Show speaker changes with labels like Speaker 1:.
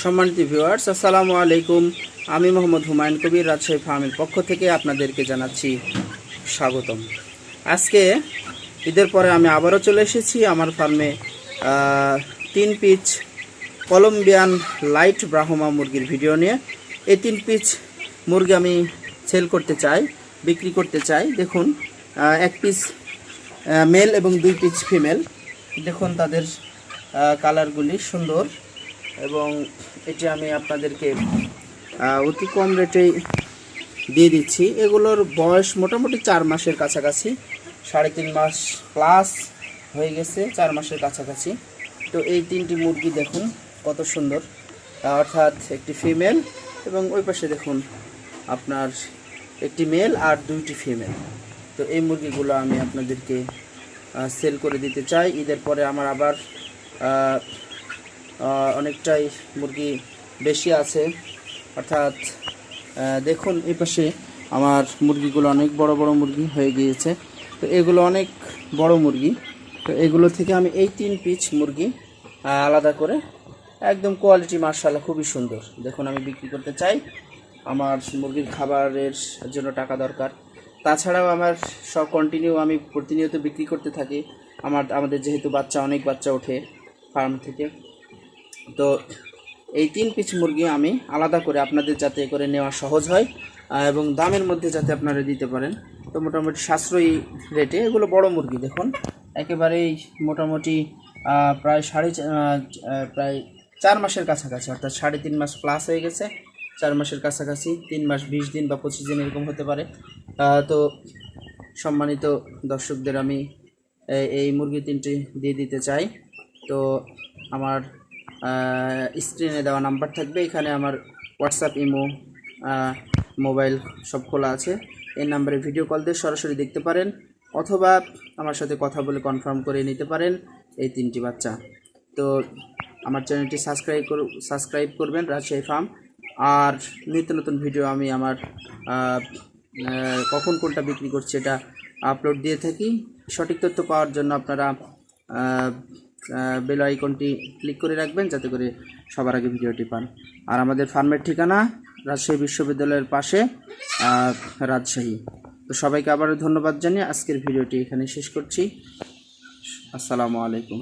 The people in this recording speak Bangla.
Speaker 1: সম্মানিত ভিউয়ার্স আসসালামু আলাইকুম। আমি মোহাম্মদ হুমায়ুন কবির, রাজশাহী ফার্মের পক্ষ থেকে আপনাদেরকে জানাচ্ছি স্বাগতম। আজকে ঈদের পরে আমি আবারও চলে এসেছি আমার ফার্মে তিন পিচ কলম্বিয়ান লাইট ব্রাহ্মা মুরগির ভিডিও নিয়ে। এই তিন পিচ মুরগি আমি সেল করতে চাই, বিক্রি করতে চাই। দেখুন এক পিস মেল এবং দুই পিচ ফিমেল দেখুন তাদের কালারগুলি সুন্দর। এবং এটি আমি আপনাদেরকে অতি কম রেটেই দিয়ে দিচ্ছি। এগুলোর বয়স মোটামুটি চার মাসের কাছাকাছি, সাড়ে তিন মাস প্লাস হয়ে গেছে চার মাসের কাছাকাছি। তো এই তিনটি মুরগি দেখুন, কত সুন্দর। অর্থাৎ একটি ফিমেল এবং ওই পাশে দেখুন আপনার একটি মেল আর দুইটি ফিমেল তো এই মুরগিগুলো আমি আপনাদেরকে সেল করে দিতে চাই। ঈদের পরে আমার আবার অনেকটাই মুরগি বেশি আছে। অর্থাৎ দেখুন এই পাশে আমার মুরগিগুলো অনেক বড় বড় মুরগি হয়ে গিয়েছে। তো এগুলো অনেক বড় মুরগি। তো এগুলো থেকে আমি এই তিন পিচ মুরগি আলাদা করে একদম কোয়ালিটি মার্শাল্লাহ খুবই সুন্দর। দেখুন, আমি বিক্রি করতে চাই। আমার মুরগির খাবারের জন্য টাকা দরকার। তাছাড়াও আমার সব কন্টিনিউ আমি প্রতিনিয়ত বিক্রি করতে থাকি। আমার, আমাদের যেহেতু বাচ্চা, অনেক বাচ্চা ওঠে ফার্ম থেকে। তো এই তিন পিস মুরগি আমি আলাদা করে আপনাদের যাতে করে নেওয়া সহজ হয় এবং দামের মধ্যে যাতে আপনারা দিতে পারেন। তো মোটামুটি সাশ্রয়ী রেটে এগুলো বড় মুরগি দেখুন। একেবারেই মোটামুটি প্রায় সাড়ে প্রায় চার মাসের কাছাকাছি, অর্থাৎ সাড়ে তিন মাস প্লাস হয়ে গেছে। চার মাসের কাছাকাছি, তিন মাস বিশ দিন বা পঁচিশ দিন এরকম হতে পারে। তো সম্মানিত দর্শকদের আমি এই মুরগি তিনটি দিয়ে দিতে চাই। তো আমার স্ক্রিনে দেওয়া নাম্বার থাকবে। এখানে আমার হোয়াটসঅ্যাপ ইমো মোবাইল সব খোলা আছে। এই নাম্বারে ভিডিও কল দিয়ে সরাসরি দেখতে পারেন অথবা আমার সাথে কথা বলে কনফার্ম করে নিতে পারেন এই তিনটি বাচ্চা। তো আমার চ্যানেলটি সাবস্ক্রাইব করু সাবস্ক্রাইব করবেন রাজশাহী ফার্ম আর নিত্য নতুন ভিডিও আমি আমার কখন কোনটা বিক্রি করছি এটা আপলোড দিয়ে থাকি। সঠিক তথ্য পাওয়ার জন্য আপনারা বেল আইকনটি ক্লিক করে রাখবেন যাতে করে সবার আগে ভিডিওটি পান। আর আমাদের ফার্মের ঠিকানা রাজশাহী বিশ্ববিদ্যালয়ের পাশে রাজশাহী। তো সবাইকে আবারও ধন্যবাদ জানিয়ে আজকের ভিডিওটি এখানে শেষ করছি। আসসালামু আলাইকুম।